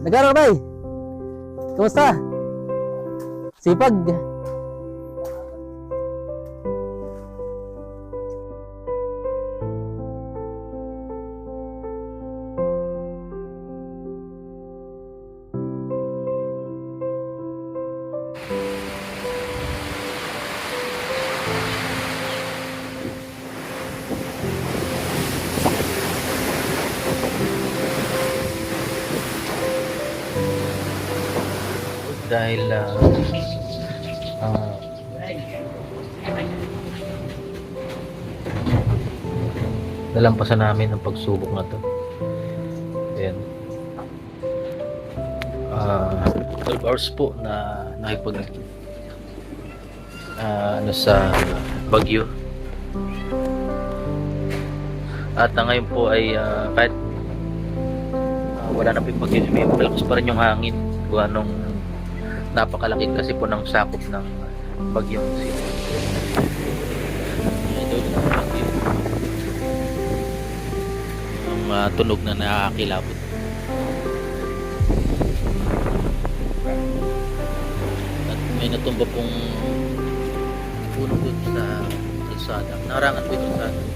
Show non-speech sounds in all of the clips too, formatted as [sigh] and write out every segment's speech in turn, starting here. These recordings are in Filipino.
Nagkaroon bay? Kumusta? Sipag. Dahil ah ah, nalampasan namin ang pagsubok na to. Ayan. Ah 12 hours po na nakipag ah, ano sa Bagyo at ah, ngayon po ay ah, kahit ah, wala na po yung may malakas pa rin yung hangin. Gawa nung napakalaki kasi po ng sakop ng bagyong sila. Ito yung bagyo. Ang mga tunog na nakakilabot. At may natumba pong puno doon sa kalsada. Narangan po yung kalsada.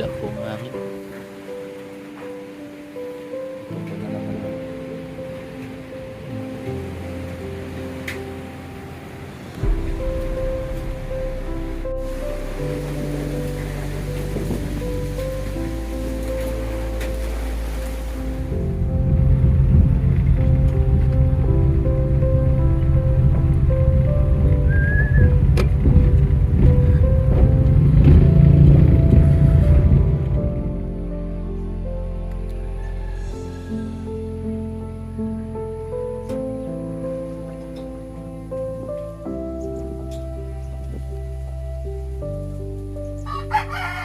Definitely.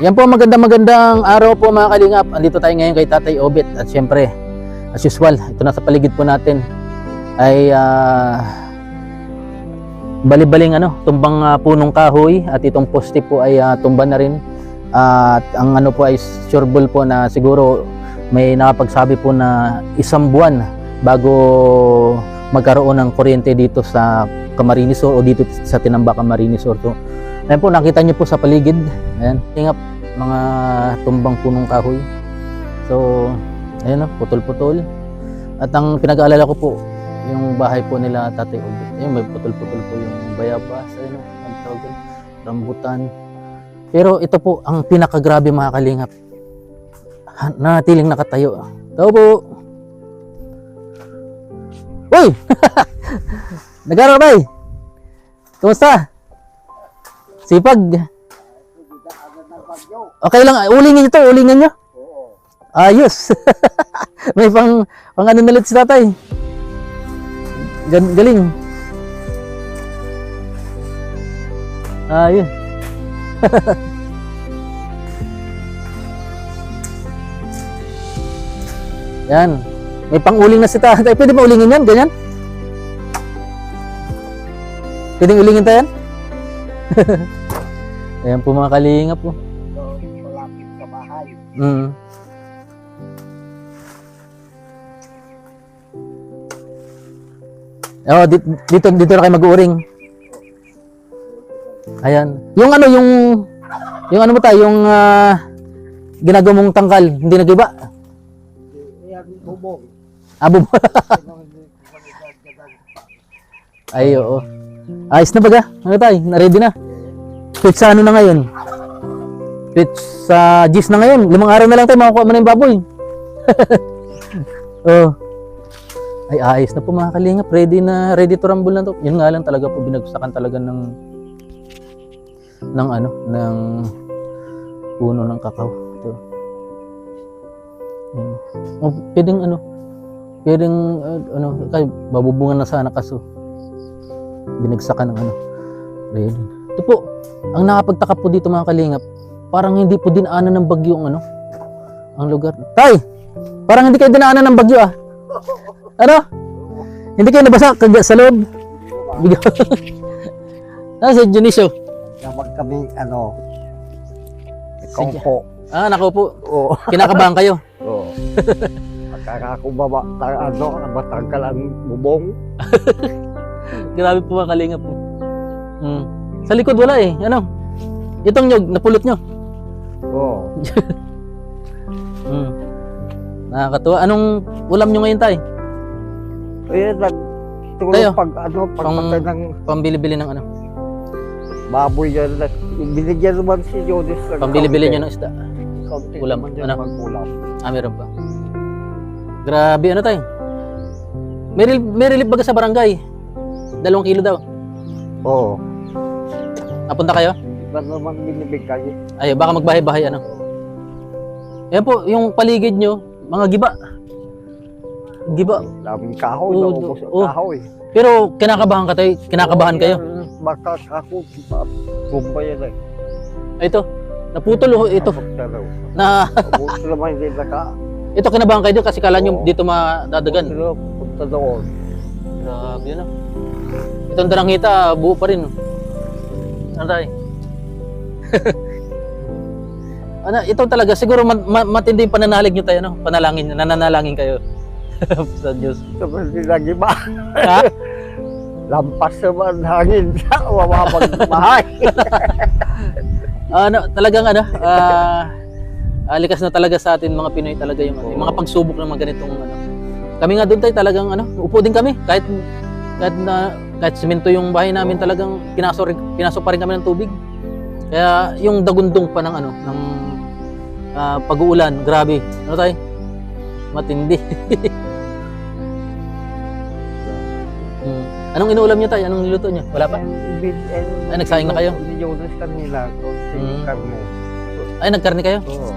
Yan po magandang magandang araw po mga kalingap. Andito tayo ngayon kay Tatay Obet at syempre as usual, ito na sa paligid po natin ay ah, bali-baling ano, tumbang ah, punong kahoy at itong poste po ay ah, tumba na rin. at ang ano po ay sureball po na siguro may nakapagsabi po na isang buwan bago magkaroon ng kuryente dito sa Camarines Sur o dito sa Tinamba Camarines Sur. So, Ayan po, nakita niyo po sa paligid. Ayan, tingap mga tumbang punong kahoy. So, ayan na, putol-putol. At ang pinag-aalala ko po, yung bahay po nila Tatay Obet. Ayun, may putol-putol po yung bayabas, ayun, ang tawag doon, rambutan. Pero ito po, ang pinakagrabe mga kalingap. Natiling nakatayo. Tao po. Uy! [laughs] Nag-arabay! Kumusta? Sipag. Okay lang, ulingin nyo to, ulingin nyo. Ayos. [laughs] May pang, pang ano nalit si tatay. Gan, galing. Ayun. [laughs] yan. May pang uling na si tatay. Pwede ba ulingin yan? Ganyan? Pwedeng ulingin tayo yan? [laughs] Ayan po mga kalingap po. malapit sa bahay. Mm. Oh, dito, dito na kayo mag-uuring. Ayan. Yung ano yung yung ano mo tayo, yung ah, ginagawa mong tangkal, hindi nagiba. Bubong. Abo mo. Ay, oo. Ayos na baga. Ano tayo? Na-ready na. Pitch sa ano na ngayon? Pitch sa gis na ngayon. Limang araw na lang tayo makakuha mo na yung baboy. [laughs] oh. Ay, ayos na po mga kalingap. Ready na, ready to rumble na to. Yun nga lang talaga po, binagsakan talaga ng ng ano, ng puno ng kakao. Ito. Yun. Oh, pwedeng ano, pwedeng uh, ano, kay babubungan na sana kaso binagsakan ng ano. Ready. Ito po, ang nakapagtaka po dito mga kalingap, parang hindi po dinaanan ng bagyo ang ano, ang lugar. Tay! Parang hindi kayo dinaanan ng bagyo ah. Ano? Hindi kayo nabasa kag sa loob? Bigla. [laughs] Ah, si Dionisio. Naman kami, ano, kaupo. Ah, nako po. Oo. Kinakabahan kayo. [laughs] Oo. Pagkakakubaba, ano, matanggal ang bubong. [laughs] Grabe po mga kalingap po. Mm. Sa likod wala eh. Ano? Itong nyog, napulot nyo. Oo. [laughs] Mm. Nakakatuwa. Anong ulam nyo ngayon tay? Ayun, nag, Tayo. pag, ano, pagpatay ng Pambili-bili ng ano? baboy yan. nag- Binigyan naman si Jonas ng Pambili-bili nyo ng isda. Kaunti ulam. yan Ano? mag-ulam. Ah, meron pa. Grabe, ano tay? May, rel- may relief baga sa barangay. Dalawang kilo daw. Oo. Napunta kayo? Iba naman binibigay. Ay, baka magbahay-bahay ano. Yan po, yung paligid nyo, mga giba. Giba. Daming kahoy, Oo, naubos ang oo. kahoy. Pero kinakabahan ka tayo, kinakabahan kayo. Baka ako, kumba yan eh. Ay, Ito, naputol oh, ito. Na. Na, Abot naman hindi naka. ito kinabahan kayo kasi kala nyo dito madadagan. Sila punta doon. Grabe yun ah. Itong darangita, buo pa rin. Ano tayo? [laughs] ano, ito talaga, siguro ma- ma- matindi yung pananalig nyo tayo, no? Panalangin, nananalangin kayo. [laughs] sa Diyos. Sabi nila iba. Ha? [laughs] Lampas naman hangin sa wawabang bahay. ano, talagang ano, ah, ah, likas na talaga sa atin mga Pinoy talaga yung, ano, yung mga pagsubok ng mga ganitong ano. Kami nga doon tayo talagang ano, upo din kami kahit kahit na kahit simento yung bahay namin talagang pinasok pinasok pa rin kami ng tubig. Kaya yung dagundong pa ng ano ng ah, pag-uulan, grabe. Ano tayo? Matindi. [laughs] Hmm. Anong inuulam niyo tayo? Anong niluto niyo? Wala pa? Ay, nagsaing na kayo? Jonas kanila. Kunting Mm. karne. Ay, nagkarne kayo? Oo.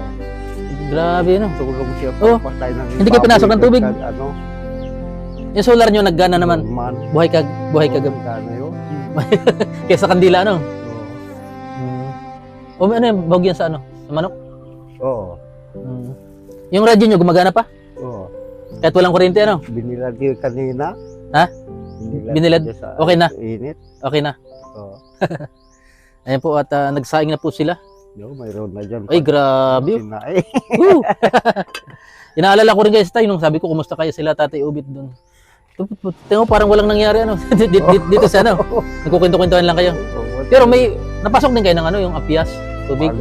Grabe, no? Tulong siya Oh, pagpatay ng hindi kayo pinasok ng tubig? Ano? Yung solar niyo naggana naman. Man. Buhay ka, buhay ka Oo, gana yun. Kesa kandila, ano? Oo. O ano yung bahog yan sa ano? Sa manok? Oo. Mm. Yung radyo nyo, gumagana pa? Oo. Kahit walang kuryente, ano? Binilad yun kanina. Ha? Binilad? Binilad? Okay na? Init. Okay na. Oo. [laughs] Ayan po, at ah, nagsaing na po sila. Yo, mayroon na dyan. Ay, grabe. Sinae. Woo! [laughs] Inaalala ko rin guys tayo nung sabi ko, kumusta kayo sila, tatay Ubit doon. Tingnan mo, parang walang nangyari, ano? [laughs] dito, dito, dito sa ano? [laughs] Nagkukwento-kwentuhan lang kayo. Pero may, napasok din kayo ng ano, yung apias, tubig?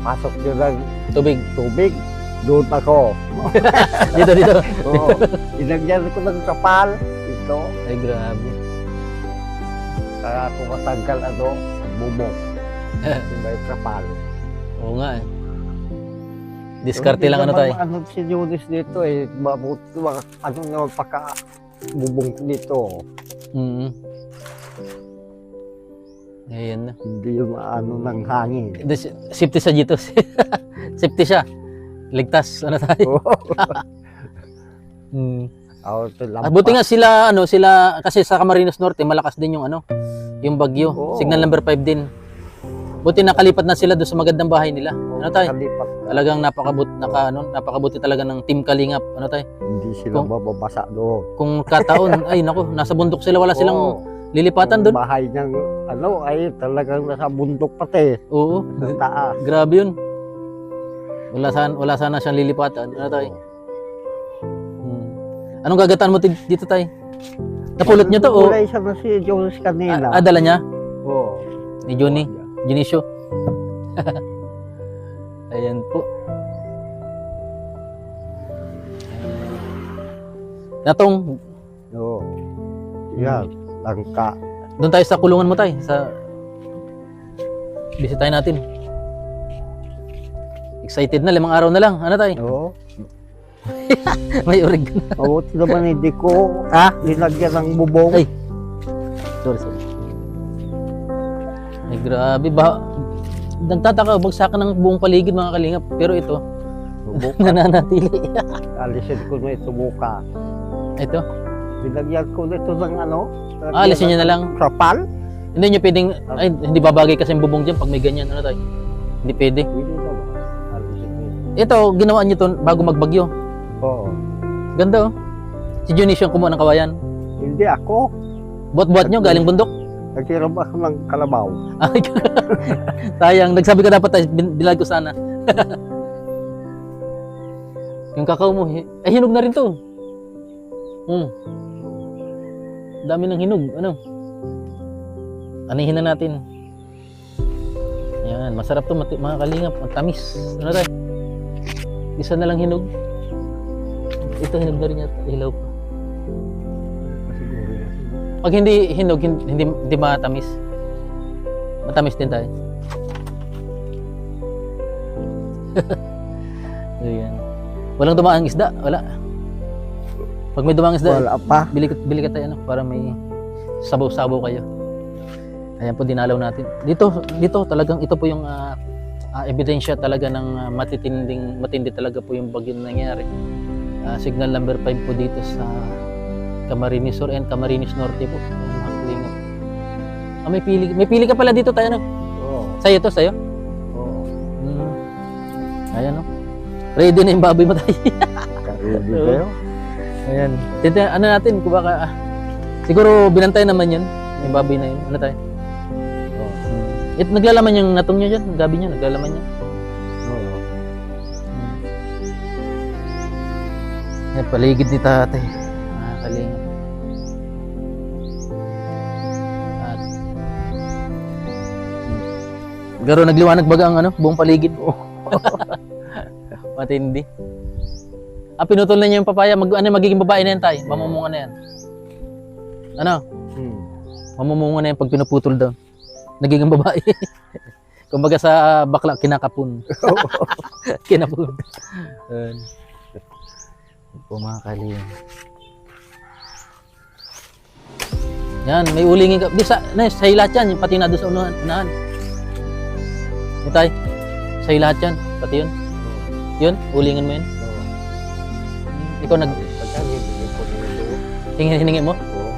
Pasok nyo ng tubig. tubig. Doon ako. [laughs] Dito, dito. Oo. Inagyan ko ng kapal. Ito. Ay, grabe. Kaya ako matanggal ano, bubong. May kapal. Oo nga eh. Diskarte lang ano tayo. Ano si Jonas dito eh. Mabuti mga ano na magpaka bubong dito. Mm. Ayan na. Hindi yung ano ng hangin. Si- Safety sa dito. [laughs] Safety siya. Ligtas. Ano tayo? [laughs] Mm. Ito Ah, buti nga sila, ano, sila, kasi sa Camarines Norte, malakas din yung ano, yung bagyo. Oo. Signal number 5 din. Buti nakalipat na sila doon sa magandang bahay nila. Ano tayo? Kalipat ka. Talagang napakabut, naka, ano, napakabuti talaga ng Team Kalingap. Ano tayo? Hindi sila Kung- mababasa doon. Kung kataon, [laughs] ay nako, nasa bundok sila, wala silang Oo. lilipatan doon. bahay niyang ano ay talagang nasa bundok pati. Oo. Sa taas. Grabe yun. Wala sana, wala sana siyang lilipatan. Ano tayo? Hmm. Anong gagataan mo dito tay? Napulot niyo to o Kulay siya na si Jonas kanina. ah, dala niya Oo. ni Johnny, Junicio. [laughs] Ayan po. Natong, Oo. Yan. Langka. doon tayo sa kulungan mo tay, sa bisitahin natin. Excited na, limang araw na lang. Ano tay? Oo. [laughs] May urig. Mabuti naman hindi ko Ha? linagyan ng bubong. Ay. Sorry, sorry. Ay, grabe. Ba, nagtataka, bagsakan ng buong paligid mga kalingap. Pero ito, Subukan. [laughs] nananatili. Alisin ko na ito buka. ito. Linagyan ko na ito ng ano. Ah, alisin nyo na lang. Krapal. Hindi nyo pwedeng, ay, hindi babagay kasi yung bubong dyan pag may ganyan. Ano tayo? Hindi pwede. Pwede na ba? Alisin ko. Ito, ginawa nyo to bago magbagyo. Oo. Ganda oh. Si Junice yung kumuha ng kawayan. Hindi ako. Buat-buat nyo, galing bundok. Naghiram ako ng kalabaw. Ay, [laughs] sayang. Nagsabi ka dapat tayo, bilag ko sana. [laughs] yung kakao mo, ay hinog na rin to. Hmm. Dami ng hinog. Ano? Anihin na natin. Yan, masarap to mga kalingap. Matamis. Ano tayo? Isa na lang hinog. Ito hinog na rin yata. Hilaw pa. Pag hindi hinog, hindi, hindi, hindi matamis. Matamis din tayo. [laughs] Ayan. Walang dumaang isda, wala. Pag may dumaang isda, Wala pa. bili, bili ka tayo ano, para may sabaw-sabaw kayo. Ayan po dinalaw natin. Dito dito talagang ito po yung ah, ah, ebidensya talaga ng ah, matitinding matindi talaga po yung bagyo na nangyari. Ah, signal number 5 po dito sa Camarines Sur and Camarines Norte po. Ayan, mga kalingap. Ah, may pili may pili ka pala dito tayo no. Oo. Sa'yo to, sa'yo. Oo. Hmm. Ayan no. Ready na yung baboy mo tayo. Oo. kayo. Ayan. Tita, ano natin, kung baka, ah, siguro binantay naman yun, yung baboy na yun. Ano tayo? Oo. It, naglalaman yung natong niya dyan, gabi niya, naglalaman niya. Oo. Yan, paligid ni tatay. Garo nagliwanag baga ang ano, buong paligid. [laughs] Matindi. Ah, pinutol na niya yung papaya. Mag, ano, magiging babae na yan, tay. Mamumunga na yan. Ano? Hmm. Mamumunga na yan pag pinuputol daw. Nagiging babae. [laughs] Kumbaga sa bakla, kinakapun. [laughs] kinapun. Pumakali. Yan, may ulingin ka. Di sa, na, sa hilat yan, yung pati na doon sa unahan. Itay, sa hilat yan, pati yun. Yun, ulingin mo yun. Oo. Ikaw nag, hiningi mo. Oo.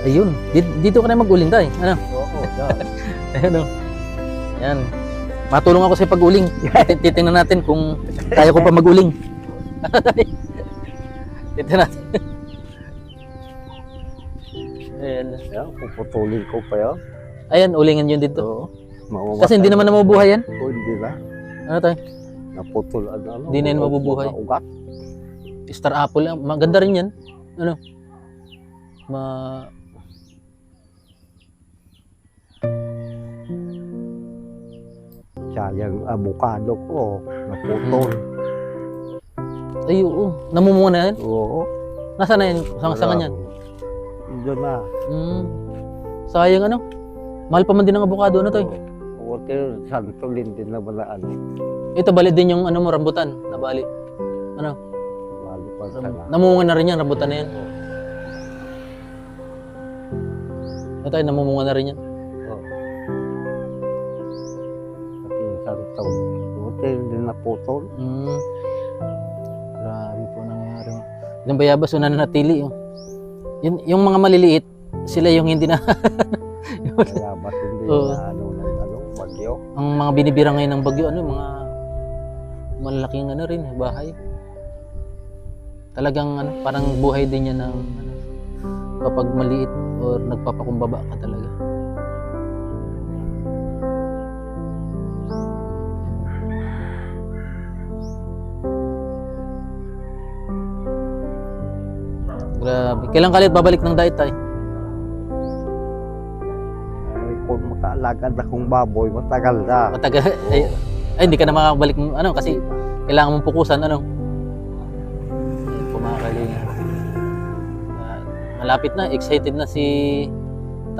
Ayun, dito, dito ka na mag-uling tay. Ano? Oo. [laughs] Ayan o. Yan. Matulong ako sa pag-uling. Tit- Titingnan natin kung kaya ko pa mag-uling. [laughs] Titingnan natin. Ayan. Yan, puputulin ko pa yan. Ayan, ulingan yun dito. Oo. Mamamatay. Kasi hindi naman na mabubuhay yan. Oo, hindi na. Ano tayo? Naputol ang ano. Hindi na yan mabubuhay. Ugat. Star apple. Maganda rin yan. Ano? Ma... Sayang avocado ko. Naputol. Ay, oo. Namumunga na yan. Oo. Nasaan na yan? Saan yan? Doon na. Hmm. Sayang ano? Mahal pa man din ang avocado. Ano tayo? Hotel Santolin din naman na ano. Ito, bali din yung ano mo, rambutan. Nabali. Lalo pa sa na. Namumunga na rin yan, rambutan na yan. Ito tayo, namumunga na rin yan. Pati isang taon. Hotel din naputol. Hmm. Grabe po nangyari. Yung bayabas, una na natili. Oh. Yun, yung mga maliliit, sila yung hindi na, [laughs] Kaya ba't hindi Oo. na ang mga binibira ngayon ng bagyo, ano, mga malalaking ano rin, bahay. Talagang ano, parang buhay din yan ng ano, kapag maliit or nagpapakumbaba ka talaga. Grabe. Kailan kalit babalik ng diet tayo? Makaalagad akong baboy, matagal na. Matagal. Ay, ay, hindi ka na makakabalik ano kasi kailangan mong pukusan ano. Ah, malapit na, excited na si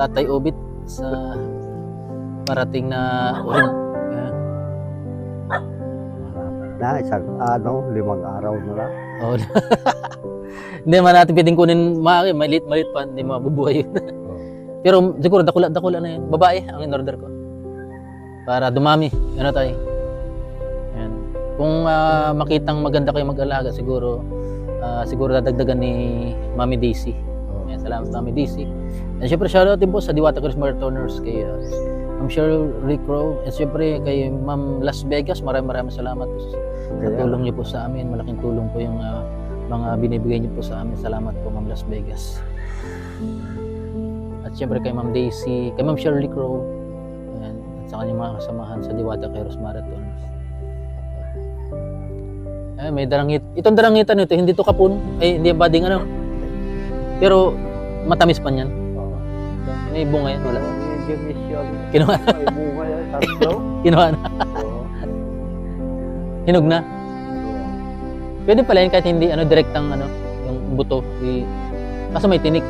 Tatay Obit sa parating na uling. Ayan. Na, isang ano, limang araw na lang. Oh. [laughs] hindi man natin pwedeng kunin maki, maliit maliit pa, hindi mabubuhay yun. [laughs] Pero siguro dakula dakula na yun. Babae ang in-order ko. Para dumami. Ano tayo? Yan. Kung ah, makitang maganda kayo mag-alaga, siguro ah, siguro dadagdagan ni Mami Daisy. Yan, salamat Mami Daisy. And syempre shoutout din po sa Diwata Christmas Returner's kay uh, Ma'am Cheryl Rick Rowe. And syempre kay Ma'am Las Vegas. Maraming maraming salamat po sa, sa tulong niyo po sa amin. Malaking tulong po yung ah, mga binibigay niyo po sa amin. Salamat po Ma'am Las Vegas. At syempre kay Ma'am Daisy, kay Ma'am Shirley Crow. Ayan. At sa kanyang mga kasamahan sa Diwata Kairos Marathon. Ay, may darangit. Itong darangitan nito, hindi to kapun. Ay, hindi yung bading ano. Pero matamis pa niyan. May bunga yan, wala. Kinuha, May bunga yan, tatlo. [laughs] kinuha na. Hinog na. Pwede pala yun kahit hindi ano direktang ano yung buto. I, kaso may tinik.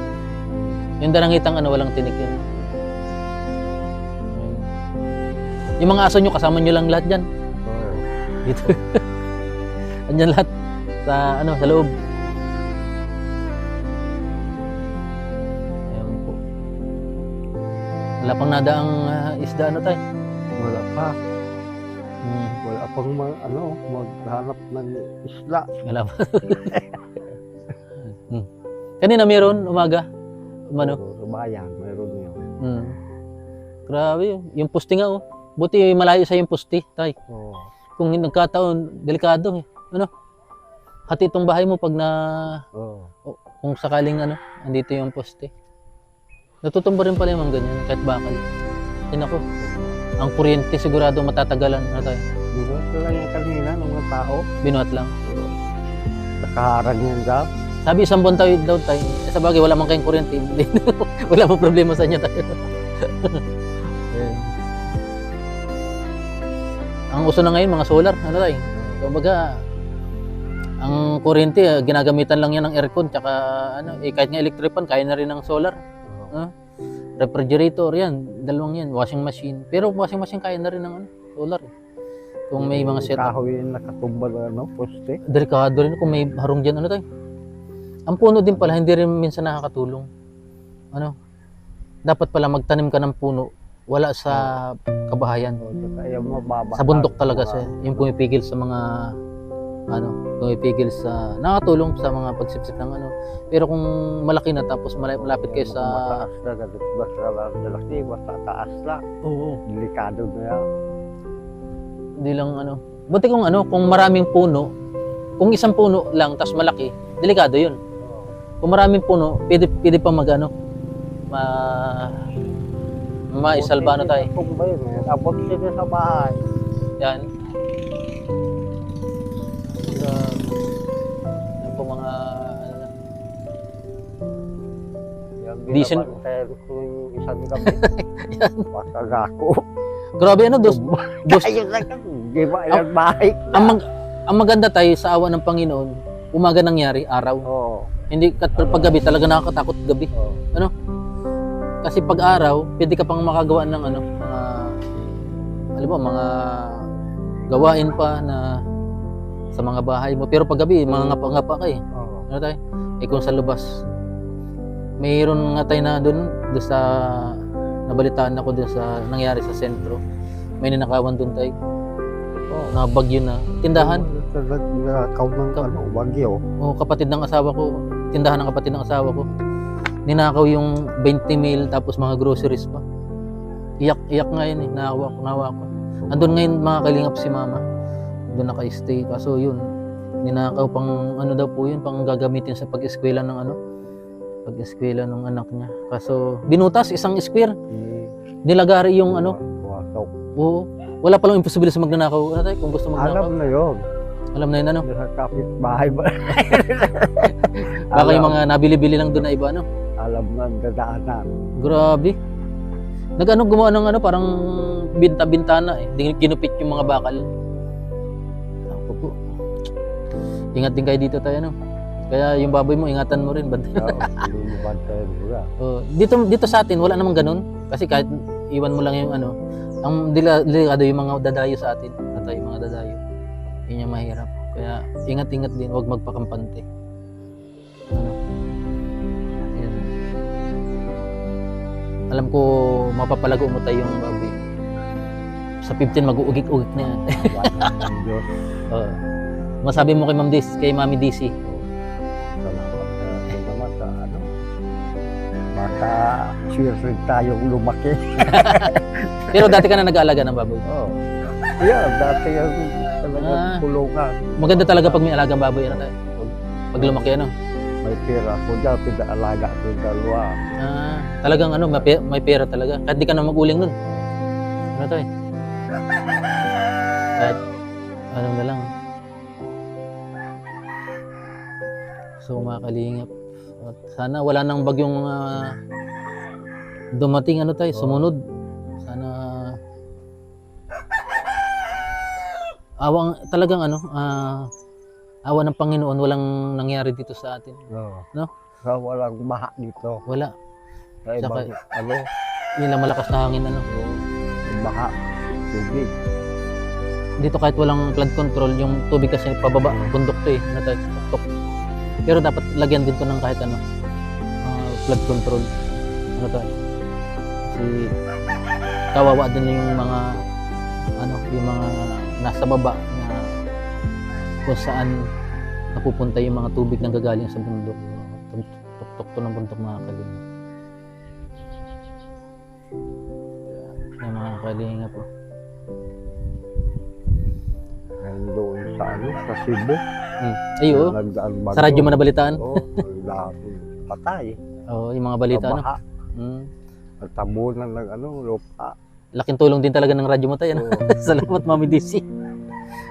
Yung darangitang ano walang tinik yun. Yun. Yung mga aso nyo kasama nyo lang lahat dyan. Dito. [laughs] Andyan lahat sa ano sa loob. Ayan po. Wala pang nadaang ah, isda ano tayo. Wala pa. Hmm, Wala pang ma- ano, maghanap ng isla. wala pa. [laughs] hmm. Kanina meron umaga. Umano? Oo, Sa bayan, meron yun. Hmm. Grabe yun. Yung poste nga oh. Buti malayo sa yung poste, tay. Oo. Kung nagkataon, delikado eh. Ano? Hati itong bahay mo pag na Oo. kung sakaling ano, andito yung poste. Natutumba rin pala yung mga ganyan, kahit bakal. Ay nako, ang kuryente sigurado matatagalan na tayo. Dito lang yung kanina ng mga tao. Binuhat lang. Nakaharang yan daw. Sabi isang buwan tayo daw tayo. Eh, sa bagay, wala man kayong kuryente. [laughs] wala mo problema sa inyo tayo. [laughs] Ang uso na ngayon, mga solar. Ano tayo? Kumbaga, ang kuryente, ah, ginagamitan lang yan ng aircon. Tsaka, ano, eh, kahit nga electric fan, kaya na rin ng solar. Oo. refrigerator, yan, dalawang yan, washing machine. Pero washing machine kaya na rin ng ano, solar. eh. Kung may mga Yung setup. Kahoy yung nakatumba na ano, poste. Delikado rin kung may harong dyan, ano tayo. Ang puno din pala, hindi rin minsan nakakatulong. Ano, dapat pala magtanim ka ng puno, wala sa kabahayan. Sa bundok talaga siya, yung pumipigil sa mga, ano, pumipigil sa, nakakatulong sa mga pagsipsip ng ano. Pero kung malaki na tapos mala- malapit kayo sa, Mataas na, basta lang malaki, basta taas lang. oo, Delikado na yan. Hindi lang ano. Buti kung ano, kung maraming puno, kung isang puno lang tas malaki, delikado 'yun. Kung maraming puno, pwede pwede pa magano ma maisalba na tayo. Kung ba yun, eh, abot sila sa bahay. Yan. Grabe. Yan po mga ano Decent. yung isang [laughs] gabi. Basta gako. Grabe ano, dos, dos. Ayun lang. Di ba yan bahay? Ang, mag, ang maganda tayo sa awa ng Panginoon, umaga nangyari, araw. Oo. Hindi kat pag gabi talaga nakakatakot gabi. Oo. Kasi pag araw, pwede ka pang makagawa ng ano, mga, alam mo, mga gawain pa na sa mga bahay mo. Pero pag gabi, mga ngapa-ngapa ka eh. Oo. Ano tayo? Eh kung sa labas, mayroon nga tayo na doon, doon sa, nabalitaan ako doon sa nangyari sa sentro. May ninakawan doon tayo. Oo. Na bagyo na. Tindahan. Nakaw ng ano, bagyo. O kapatid ng asawa ko, tindahan ng kapatid ng asawa ko. Ninakaw yung 20 mil tapos mga groceries pa. Iyak, iyak nga yun eh. Nahawa ko, nahawa ko. Andun ngayon mga kalingap si mama. Doon naka-stay. Kaso yun, ninakaw pang ano daw po yun, pang gagamitin sa pag-eskwela ng ano, pag-eskwela ng anak niya. Kaso binutas isang square. Nilagari yung ano, Wasaw. oo. Wala palang imposibilidad sa magnanakaw. Ano tayo, kung gusto magnanakaw. Alam na yun. Alam na yun ano. Sa kapit bahay ba? [laughs] Baka yung Alam- mga nabili-bili lang doon na iba ano. Alam na ang dadaanan. Grabe. Nag-ano gumawa ng ano parang binta-bintana eh. Ginupit yung mga bakal. Ako po. Ingat din kayo dito tayo no. Kaya yung baboy mo ingatan mo rin banda. Oo. [laughs] Oh, dito dito sa atin wala namang ganun kasi kahit iwan mo lang yung ano, ang delikado yung mga dadayo sa atin. At yung mga dadayo. Yun yung mahirap. Kaya ingat-ingat din, huwag magpakampante. Ano? Yun. Alam ko mapapalago mo tayo yung baboy. Sa 15 mag-uugik-ugik na yan. [laughs] Oo. Masabi mo kay Ma'am DC, kay Mami DC. Salamat na ito naman sa ano. Baka sure tayong lumaki. [laughs] Pero dati ka na nag-aalaga ng baboy. Oo. Yeah, dati yung talagang Ah. kulungan. Maganda talaga pag may alagang baboy ano tayo. Pag, pag lumaki ano. may pera ko dyan, pinaalaga ko yung dalawa. Ah, talagang ano, may, pe- may pera talaga. Kahit di ka na maguling nun. Ano to eh? [laughs] Kahit ano na lang. So mga kalingap. At sana wala nang bagyong ah, dumating ano tayo, sumunod. Awang talagang ano, ah, awa ng Panginoon walang nangyari dito sa atin. No. No? Sa walang maha dito. Wala. Sa ibang, ano, Yun malakas na hangin ano. yung maha, tubig. dito kahit walang flood control, yung tubig kasi pababa, bundok to eh, na tuktok. Pero dapat lagyan din to ng kahit ano, ah, flood control. Ano to? Kasi kawawa din yung mga ano, yung mga nasa baba na kung saan napupunta yung mga tubig na gagaling sa bundok. Tuktok to ng bundok mga kalinga. Yung mga kalinga po. Ngayon doon sa ano, sa Cebu. Hmm. Ay, oo. Bago. Sa radyo mo nabalitaan? Oo, [laughs] patay. Oo, yung mga balita ano. baha. Mm. Nagtabunan ng ano, lupa. Laking tulong din talaga ng radyo mo tayo. Ano? Oo. [laughs] Salamat Mami DC.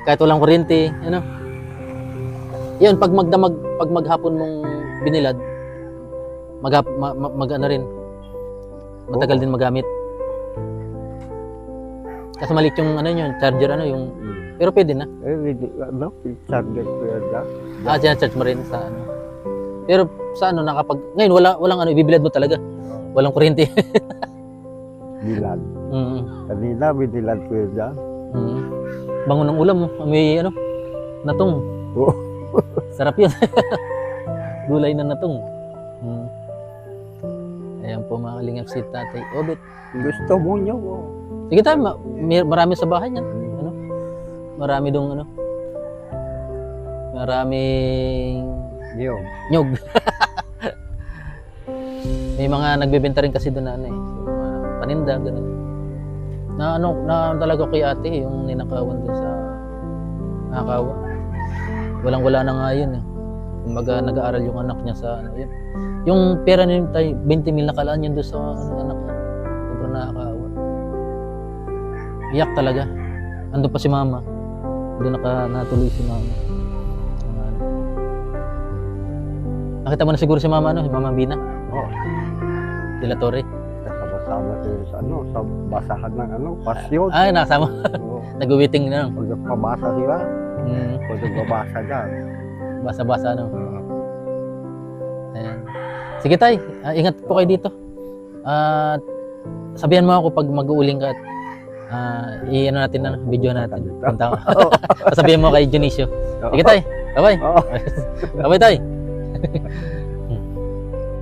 Kahit walang kuryente, ano. Yun, pag magdamag, pag maghapon mong binilad, mag, ma, ma- mag ano rin, matagal din magamit. Kasi maliit yung ano yun, charger ano yung, Hmm. pero pwede na. Eh, hindi, ano, charger yan na. Ah, charge mo rin sa ano. Pero sa ano nakapag ngayon wala walang ano ibibilad mo talaga. Walang kuryente. [laughs] Bilad. mm. Kanina, binilad ko yan dyan. Mm. Bango ng ulam mo. May ano, natong. Oo. [laughs] Sarap yun. [laughs] Gulay na natong. Mm. Ayan po mga kalingap si Tatay Obet. Gusto mo nyo. oh. Sige tayo, ma- may- marami sa bahay yan. Ano? Marami dong ano. Maraming Yun. nyog. [laughs] may mga nagbebenta rin kasi doon na ano eh. Paninda, ganun. Na ano, na talaga kay ate, yung ninakawan doon sa nakawa. Walang wala na nga yun eh. Kumbaga nag-aaral yung anak niya sa ano yun. Yung pera niya tayo, 20 mil nakalaan yun doon sa ano, anak niya. Sobrang nakakaawa. Iyak talaga. Ando pa si mama. Doon naka natuloy si mama. Ano. Nakita mo na siguro si mama ano, si mama Bina, Oh, de la Torre. Kasama ko sa ano, sa basahan ng ano, pasyon. Ay, nakasama. Oo. [laughs] Nag-waiting na lang. Pag nagpabasa sila, Hmm, pag nagbabasa dyan. basa-basa ano. Oo. Ayan. Sige tay, ah, ingat po kayo dito. At sabihan mo ako pag mag-uuling ka at ah, i-ano natin na video natin. Punta ko. [laughs] Sabihin mo kay Junicio. Sige tay. Bye-bye. Bye-bye tay. [laughs]